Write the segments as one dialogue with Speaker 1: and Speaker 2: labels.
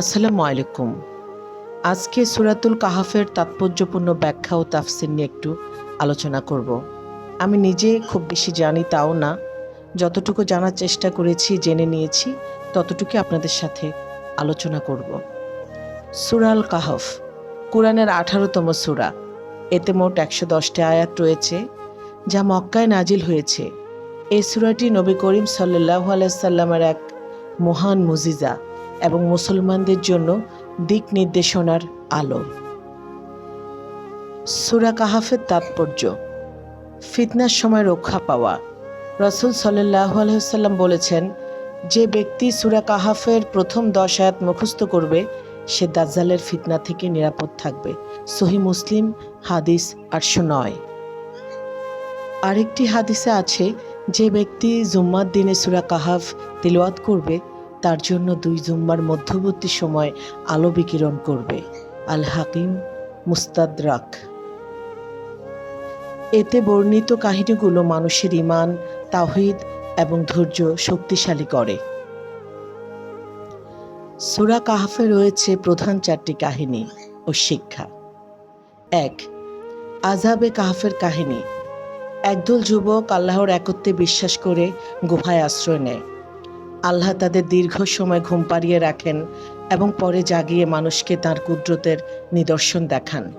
Speaker 1: আসসালামু আলাইকুম। আজকে সুরাতুল কাহাফের তাৎপর্যপূর্ণ ব্যাখ্যা ও তাফসির নিয়ে একটু আলোচনা করব। আমি নিজে খুব বেশি জানি তাও না। যতটুকু জানার চেষ্টা করেছি, জেনে নিয়েছি ততটুকু আপনাদের সাথে আলোচনা করব। সুরাল কাহফ, কোরআনের আঠারোতম সুরা। এতে মোট একশো দশটি আয়াত রয়েছে, যা মক্কায় নাজিল হয়েছে। এই সুরাটি নবী করিম সাল্লাহ আলাইসাল্লামের এক মহান মুজিজা। এবং মুসলমানদের জন্য দিক নির্দেশনার আলো। সুরা কাহাফের তাৎপর্য, ফিতনার সময় রক্ষা পাওয়া। রসুল সাল্লাহ আলহিসাল্লাম বলেছেন, যে ব্যক্তি সুরা কাহাফের প্রথম দশ আয়াত মুখস্থ করবে, সে দাজ্জালের ফিতনা থেকে নিরাপদ থাকবে। সহি মুসলিম, হাদিস আটশো নয়। আরেকটি হাদিসে আছে, যে ব্যক্তি জুম্মার দিনে সুরা কাহাফ তিলওয়াত করবে তার জন্য দুই জুম্মার মধ্যবর্তী সময় আলো বিকিরণ করবে। আল হাকিম, মুস্তাদরাক। এতে বর্ণিত কাহিনীগুলো মানুষের ইমান তাহিদ এবং ধৈর্য শক্তিশালী করে। সুরা কাহাফে রয়েছে প্রধান চারটি কাহিনী ও শিক্ষা। এক আজাবে কাহাফের কাহিনী। একদল যুবক আল্লাহর একত্রে বিশ্বাস করে গুহায় আশ্রয় নেয়। আল্লাহ তাদের দীর্ঘ সময় ঘুম পাড়িয়ে রাখেন এবং পরে জাগিয়ে মানুষকে তার কুদরতের নিদর্শন দেখান।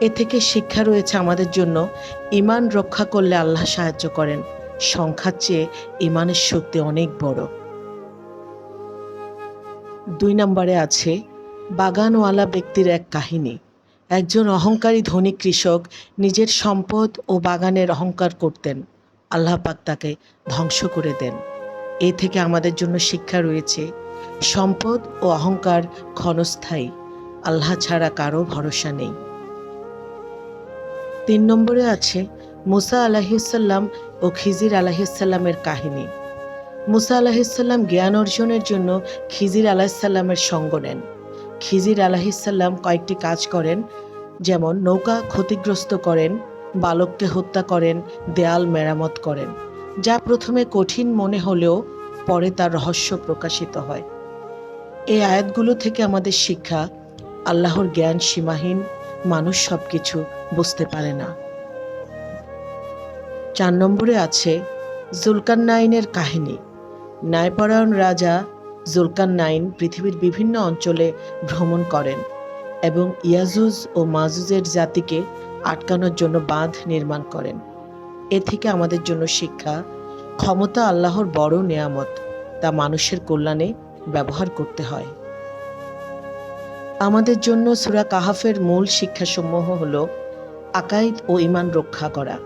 Speaker 1: এ থেকে শিক্ষা রয়েছে আমাদের জন্য ইমান রক্ষা করলে আল্লাহ সাহায্য করেন। সংখ্যার চেয়ে ইমানের শক্তি অনেক বড়। দুই নম্বরে আছে, বাগানওয়ালা ব্যক্তির এক কাহিনী। একজন অহংকারী ধনী কৃষক নিজের সম্পদ ও বাগানের অহংকার করতেন। আল্লাহ পাক তাকে ধ্বংস করে দেন। এ থেকে আমাদের জন্য শিক্ষা রয়েছে। সম্পদ ও অহংকার ক্ষণস্থায়ী। আল্লাহ ছাড়া কারও ভরসা নেই। তিন নম্বরে আছে মুসা আলাহিসাল্লাম ও খিজির আলাহিসাল্লামের কাহিনী। মুসা আলাহিসাল্লাম জ্ঞান অর্জনের জন্য খিজির আলাহিসাল্লামের সঙ্গ নেন। খিজির আলাহিসাল্লাম কয়েকটি কাজ করেন, যেমন নৌকা ক্ষতিগ্রস্ত করেন, বালককে হত্যা করেন, দেয়াল মেরামত করেন। যা প্রথমে কঠিন মনে হলেও পরে তার রহস্য প্রকাশিত হয়। এই আয়াতগুলো থেকে আমাদের শিক্ষা, আল্লাহর জ্ঞান সীমাহীন মানুষ সব কিছু বুঝতে পারে না। চার নম্বরে আছে জুলকান্নাইনের কাহিনী। ন্যায়পরায়ণ রাজা জুলকান্নাইন পৃথিবীর বিভিন্ন অঞ্চলে ভ্রমণ করেন এবং ইয়াজুজ ও মাজুজের জাতিকে আটকানোর জন্য বাঁধ নির্মাণ করেন। এ থেকে আমাদের জন্য শিক্ষা ক্ষমতা আল্লাহর বড় নেয়ামত, তা মানুষের কল্যাণে ব্যবহার করতে হয়। আমাদের জন্য সুরা কাহাফের মূল শিক্ষাসমূহ হল আকাইদ ও ইমান রক্ষা করা,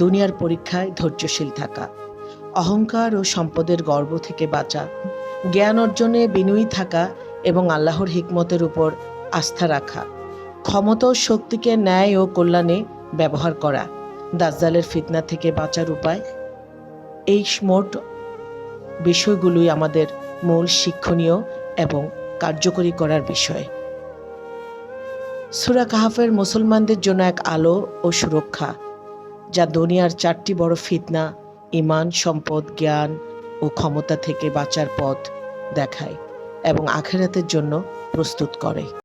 Speaker 1: দুনিয়ার পরীক্ষায় ধৈর্যশীল থাকা, অহংকার ও সম্পদের গর্ব থেকে বাঁচা, জ্ঞান অর্জনে বিনয়ী থাকা এবং আল্লাহর হিকমতের উপর আস্থা রাখা, ক্ষমতা ও শক্তিকে ন্যায় ও কল্যাণে ব্যবহার করা, দাজ্জালের ফিতনা থেকে বাঁচার উপায় এই মোট বিষয়গুলোই আমাদের মূল শিক্ষণীয় এবং কার্যকরী করার বিষয়। সুরা কাহাফের মুসলমানদের জন্য এক আলো ও সুরক্ষা, যা দুনিয়ার চারটি বড় ফিতনা ইমান সম্পদ, জ্ঞান ও ক্ষমতা থেকে বাঁচার পথ দেখায় এবং আখেরাতের জন্য প্রস্তুত করে।